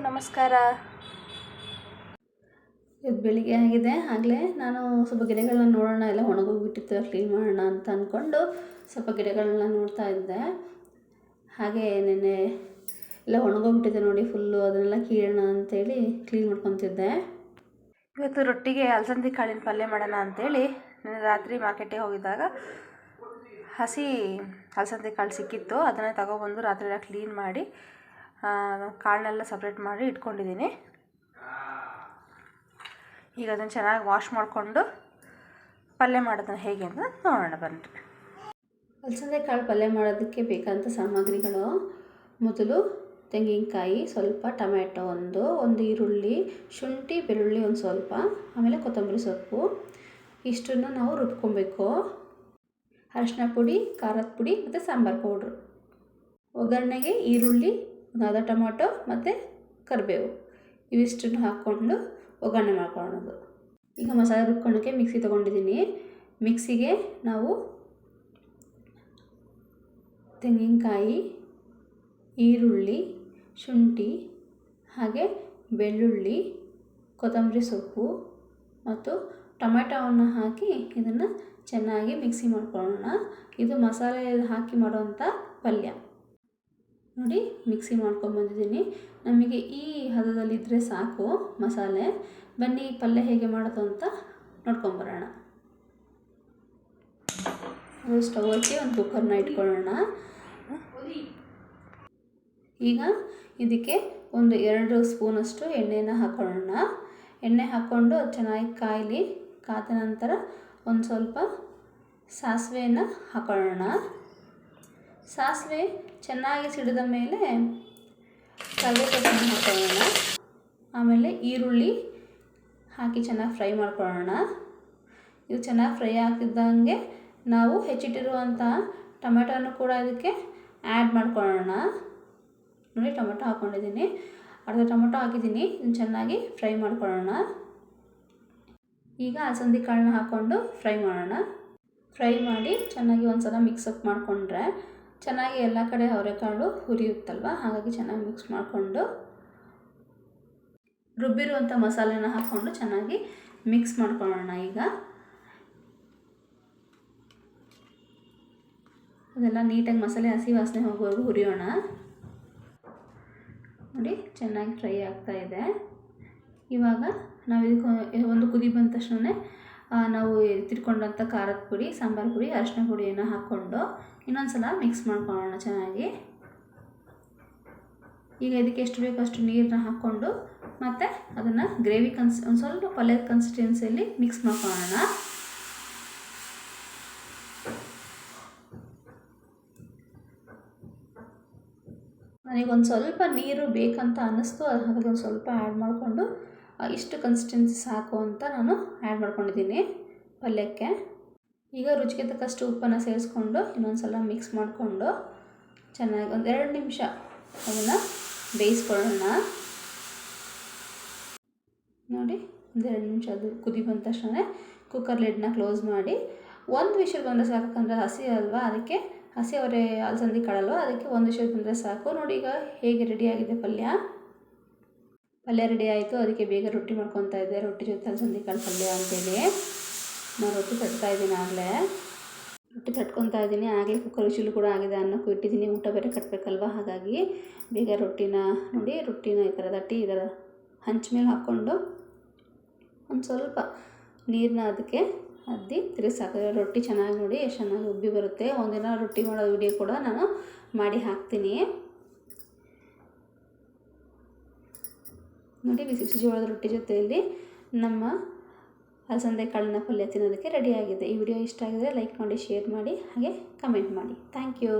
ನಮಸ್ಕಾರ. ಇದು ಬೆಳಿಗ್ಗೆ ಆಗಿದೆ. ಆಗಲೇ ನಾನು ಸ್ವಲ್ಪ ಗಿಡಗಳನ್ನ ನೋಡೋಣ ಎಲ್ಲ ಒಣಗೋಗ್ಬಿಟ್ಟಿತ್ತು ಕ್ಲೀನ್ ಮಾಡೋಣ ಅಂತ ಅಂದ್ಕೊಂಡು ಸ್ವಲ್ಪ ಗಿಡಗಳನ್ನ ನೋಡ್ತಾ ಇದ್ದೆ. ಹಾಗೆ ನೆನ್ನೆ ಎಲ್ಲ ಒಣಗೋಗ್ಬಿಟ್ಟಿದೆ ನೋಡಿ ಫುಲ್ಲು ಅದನ್ನೆಲ್ಲ ಕೀಳೋಣ ಅಂತೇಳಿ ಕ್ಲೀನ್ ಮಾಡ್ಕೊತಿದ್ದೆ. ಇವತ್ತು ರೊಟ್ಟಿಗೆ ಅಲಸಂದಿ ಕಾಳಿನ ಪಲ್ಯ ಮಾಡೋಣ ಅಂತೇಳಿ ನಾನು ರಾತ್ರಿ ಮಾರ್ಕೆಟಿಗೆ ಹೋಗಿದ್ದಾಗ ಹಸಿ ಅಲಸಂದಿ ಕಾಳು ಸಿಕ್ಕಿತ್ತು. ಅದನ್ನೇ ತಗೊಬಂದು ರಾತ್ರಿ ಎಲ್ಲ ಕ್ಲೀನ್ ಮಾಡಿ ಕಾಳನ್ನೆಲ್ಲ ಸಪ್ರೇಟ್ ಮಾಡಿ ಇಟ್ಕೊಂಡಿದ್ದೀನಿ. ಈಗ ಅದನ್ನು ಚೆನ್ನಾಗಿ ವಾಶ್ ಮಾಡಿಕೊಂಡು ಪಲ್ಯ ಮಾಡೋದನ್ನ ಹೇಗೆ ಅಂತ ನೋಡೋಣ ಬನ್ನಿ. ಅಲಸಂದೆ ಕಾಳು ಪಲ್ಯ ಮಾಡೋದಕ್ಕೆ ಬೇಕಾದಂಥ ಸಾಮಗ್ರಿಗಳು ಮೊದಲು ತೆಂಗಿನಕಾಯಿ, ಸ್ವಲ್ಪ ಟೊಮೆಟೊ ಒಂದು ಒಂದು ಈರುಳ್ಳಿ, ಶುಂಠಿ, ಬೆಳ್ಳುಳ್ಳಿ ಒಂದು ಸ್ವಲ್ಪ, ಆಮೇಲೆ ಕೊತ್ತಂಬರಿ ಸೊಪ್ಪು, ಇಷ್ಟನ್ನು ನಾವು ರುಬ್ಕೊಬೇಕು. ಅರಶಿನ ಪುಡಿ, ಖಾರದ ಪುಡಿ ಮತ್ತು ಸಾಂಬಾರು ಪೌಡ್ರು. ಒಗ್ಗರಣೆಗೆ ಈರುಳ್ಳಿ ಒಂದು ಟೊಮೊಟೊ ಮತ್ತು ಕರಿಬೇವು. ಇವಿಷ್ಟನ್ನು ಹಾಕ್ಕೊಂಡು ಒಗ್ಗರಣೆ ಮಾಡ್ಕೊಳ್ಳೋದು. ಈಗ ಮಸಾಲೆ ರುಬ್ಕೊಳ್ಳೋಕ್ಕೆ ಮಿಕ್ಸಿ ತೊಗೊಂಡಿದ್ದೀನಿ. ಮಿಕ್ಸಿಗೆ ನಾವು ತೆಂಗಿನಕಾಯಿ, ಈರುಳ್ಳಿ, ಶುಂಠಿ, ಹಾಗೆ ಬೆಳ್ಳುಳ್ಳಿ, ಕೊತ್ತಂಬರಿ ಸೊಪ್ಪು ಮತ್ತು ಟೊಮೆಟೊವನ್ನು ಹಾಕಿ ಇದನ್ನು ಚೆನ್ನಾಗಿ ಮಿಕ್ಸಿ ಮಾಡ್ಕೊಳ್ಳೋಣ. ಇದು ಮಸಾಲೆ ಹಾಕಿ ಮಾಡೋವಂಥ ಪಲ್ಯ. ನೋಡಿ ಮಿಕ್ಸಿ ಮಾಡ್ಕೊಂಬಂದಿದ್ದೀನಿ ನಮಗೆ ಈ ಹದದಲ್ಲಿದ್ದರೆ ಸಾಕು ಮಸಾಲೆ. ಬನ್ನಿ ಪಲ್ಯ ಹೇಗೆ ಮಾಡೋದು ಅಂತ ನೋಡ್ಕೊಂಬರೋಣ ಸ್ಟವ್ ಹಚ್ಚಿ ಒಂದು ಕುಕ್ಕರ್ನ ಇಟ್ಕೊಳ್ಳೋಣ. ಈಗ ಇದಕ್ಕೆ ಒಂದು ಎರಡು ಸ್ಪೂನಷ್ಟು ಎಣ್ಣೆನ ಹಾಕೊಳ್ಳೋಣ. ಎಣ್ಣೆ ಹಾಕ್ಕೊಂಡು ಅದು ಚೆನ್ನಾಗಿ ಕಾಯಲಿ, ಕಾದ ನಂತರ ಒಂದು ಸ್ವಲ್ಪ ಸಾಸಿವೆಯನ್ನು ಹಾಕೊಳ್ಳೋಣ. ಸಾಸಿವೆ ಚೆನ್ನಾಗಿ ಸಿಡಿದ ಮೇಲೆ ಕರಿಬೇವನ್ನು ಹಾಕೊಳ್ಳೋಣ ಆಮೇಲೆ ಈರುಳ್ಳಿ ಹಾಕಿ ಚೆನ್ನಾಗಿ ಫ್ರೈ ಮಾಡ್ಕೊಳ್ಳೋಣ. ಇದು ಚೆನ್ನಾಗಿ ಫ್ರೈ ಆಗ್ತಿದ್ದಂಗೆ ನಾವು ಹೆಚ್ಚಿಟ್ಟಿರುವಂಥ ಟೊಮೆಟೋನು ಕೂಡ ಇದಕ್ಕೆ ಆ್ಯಡ್ ಮಾಡ್ಕೊಳ್ಳೋಣ. ನೋಡಿ, ಟೊಮೆಟೊ ಹಾಕ್ಕೊಂಡಿದ್ದೀನಿ. ಅರ್ಧ ಟೊಮೆಟೊ ಹಾಕಿದ್ದೀನಿ. ಇದನ್ನು ಚೆನ್ನಾಗಿ ಫ್ರೈ ಮಾಡ್ಕೊಳ್ಳೋಣ. ಈಗ ಅಲಸಂದಿ ಕಾಳನ್ನ ಹಾಕ್ಕೊಂಡು ಫ್ರೈ ಮಾಡೋಣ. ಫ್ರೈ ಮಾಡಿ ಚೆನ್ನಾಗಿ ಒಂದು ಸಲ ಮಿಕ್ಸಪ್ ಮಾಡಿಕೊಂಡ್ರೆ ಚೆನ್ನಾಗಿ ಎಲ್ಲ ಕಡೆ ಅವರೆಕಾಳು ಹುರಿಯುತ್ತಲ್ವ? ಹಾಗಾಗಿ ಚೆನ್ನಾಗಿ ಮಿಕ್ಸ್ ಮಾಡಿಕೊಂಡು ರುಬ್ಬಿರುವಂಥ ಮಸಾಲೆನ ಹಾಕ್ಕೊಂಡು ಚೆನ್ನಾಗಿ ಮಿಕ್ಸ್ ಮಾಡ್ಕೊಳ್ಳೋಣ ಈಗ. ಅದೆಲ್ಲ ನೀಟಾಗಿ ಮಸಾಲೆ ಹಸಿ ವಾಸನೆ ಹೋಗೋವರೆಗೂ ಹುರಿಯೋಣ. ನೋಡಿ, ಚೆನ್ನಾಗಿ ಫ್ರೈ ಆಗ್ತಾ ಇದೆ. ಇವಾಗ ನಾವು ಇದಕ್ಕೆ ಒಂದು ಕುದಿ ಬಂದ ತಕ್ಷಣ ನಾವು ತಿರ್ಕೊಂಡಂಥ ಖಾರದ ಪುಡಿ, ಸಾಂಬಾರು ಪುಡಿ, ಅರಿಶಿನ ಪುಡಿಯನ್ನು ಹಾಕ್ಕೊಂಡು ಇನ್ನೊಂದು ಸಲ ಮಿಕ್ಸ್ ಮಾಡ್ಕೊಳ್ಳೋಣ ಚೆನ್ನಾಗಿ. ಈಗ ಇದಕ್ಕೆ ಎಷ್ಟು ಬೇಕು ಅಷ್ಟು ನೀರನ್ನ ಹಾಕ್ಕೊಂಡು ಮತ್ತು ಅದನ್ನು ಗ್ರೇವಿ ಕನ್ಸ್ ಒಂದು ಸ್ವಲ್ಪ ಪಲ್ಯದ ಕನ್ಸಿಸ್ಟೆನ್ಸಿಯಲ್ಲಿ ಮಿಕ್ಸ್ ಮಾಡ್ಕೊಳ್ಳೋಣ. ನನಗೊಂದು ಸ್ವಲ್ಪ ನೀರು ಬೇಕಂತ ಅನ್ನಿಸ್ತು ಅದು ಹಾಗಾಗಿ ಒಂದು ಸ್ವಲ್ಪ ಆ್ಯಡ್ ಮಾಡಿಕೊಂಡು ಇಷ್ಟು ಕನ್ಸಿಸ್ಟೆನ್ಸಿ ಸಾಕು ಅಂತ ನಾನು ಆ್ಯಡ್ ಮಾಡ್ಕೊಂಡಿದ್ದೀನಿ ಪಲ್ಯಕ್ಕೆ. ಈಗ ರುಚಿಗೆ ತಕ್ಕಷ್ಟು ಉಪ್ಪನ್ನು ಸೇರಿಸ್ಕೊಂಡು ಇನ್ನೊಂದು ಸಲ ಮಿಕ್ಸ್ ಮಾಡಿಕೊಂಡು ಚೆನ್ನಾಗಿ ಒಂದು ಎರಡು ನಿಮಿಷ ಅದನ್ನು ಬೇಯಿಸ್ಕೊಳ್ಳೋಣ. ನೋಡಿ ಒಂದೆರಡು ನಿಮಿಷ ಅದು ಕುದಿ ಬಂದ ತಕ್ಷಣ ಕುಕ್ಕರ್ ಲಿಡ್ನ ಕ್ಲೋಸ್ ಮಾಡಿ. ಒಂದು ವಿಷಲ್ ಬಂದರೆ ಸಾಕಂದ್ರೆ ಹಸಿ ಅಲ್ವಾ, ಅದಕ್ಕೆ ಹಸಿ ಅವರೇ ಅಲಸಂದಿ ಕಾಳಲ್ವ, ಅದಕ್ಕೆ ಒಂದು ವಿಷಲ್ ಬಂದರೆ ಸಾಕು. ನೋಡಿ ಈಗ ಹೇಗೆ ರೆಡಿಯಾಗಿದೆ ಪಲ್ಯ. ಪಲ್ಯ ರೆಡಿ ಆಯಿತು, ಅದಕ್ಕೆ ಬೇಗ ರೊಟ್ಟಿ ಮಾಡ್ಕೊತಾ ಇದ್ದೆ. ರೊಟ್ಟಿ ಜೊತೆ ಅಲ್ಸಂದಿ ಕಾಳು ಪಲ್ಯ ಅಂತೇಳಿ. ನಾನು ರೊಟ್ಟಿ ತಟ್ತಾ ಇದ್ದೀನಿ ಆಗಲೇ. ರೊಟ್ಟಿ ತಟ್ಕೊತಾ ಇದ್ದೀನಿ. ಆಗಲೇ ಕುಕ್ಕರ್ ವಿಶಿಲು ಕೂಡ ಆಗಿದೆ, ಅನ್ನಕ್ಕೂ ಇಟ್ಟಿದ್ದೀನಿ. ಊಟ ಬೇರೆ ಕಟ್ಟಬೇಕಲ್ವ ಹಾಗಾಗಿ ಬೇಗ ರೊಟ್ಟಿನ ನೋಡಿ, ರೊಟ್ಟಿನ ಈ ಥರ ತಟ್ಟಿ ಇದರ ಹಂಚ ಮೇಲೆ ಹಾಕ್ಕೊಂಡು ಒಂದು ಸ್ವಲ್ಪ ನೀರನ್ನ ಅದಕ್ಕೆ ಅದ್ದಿ ತಿರುಗಿಸಾಕ ರೊಟ್ಟಿ ಚೆನ್ನಾಗಿ ನೋಡಿ, ಎಷ್ಟು ಚೆನ್ನಾಗಿ ಉಬ್ಬಿ ಬರುತ್ತೆ. ಒಂದಿನ ರೊಟ್ಟಿ ಮಾಡೋ ವಿಡಿಯೋ ಕೂಡ ನಾನು ಮಾಡಿ ಹಾಕ್ತೀನಿ. ನೋಡಿ ಬಿಸಿ ಜೋಳದ ರೊಟ್ಟಿ ಜೊತೆಯಲ್ಲಿ ನಮ್ಮ ಅಲಸಂದೆ ಕಾಳಿನ ಪಲ್ಯ ತಿನ್ನೋದಕ್ಕೆ ರೆಡಿಯಾಗಿದೆ ಈ ವಿಡಿಯೋ ಇಷ್ಟ ಆಗಿದರೆ ಲೈಕ್ ಮಾಡಿ ಶೇರ್ ಮಾಡಿ, ಹಾಗೆ ಕಮೆಂಟ್ ಮಾಡಿ. Thank you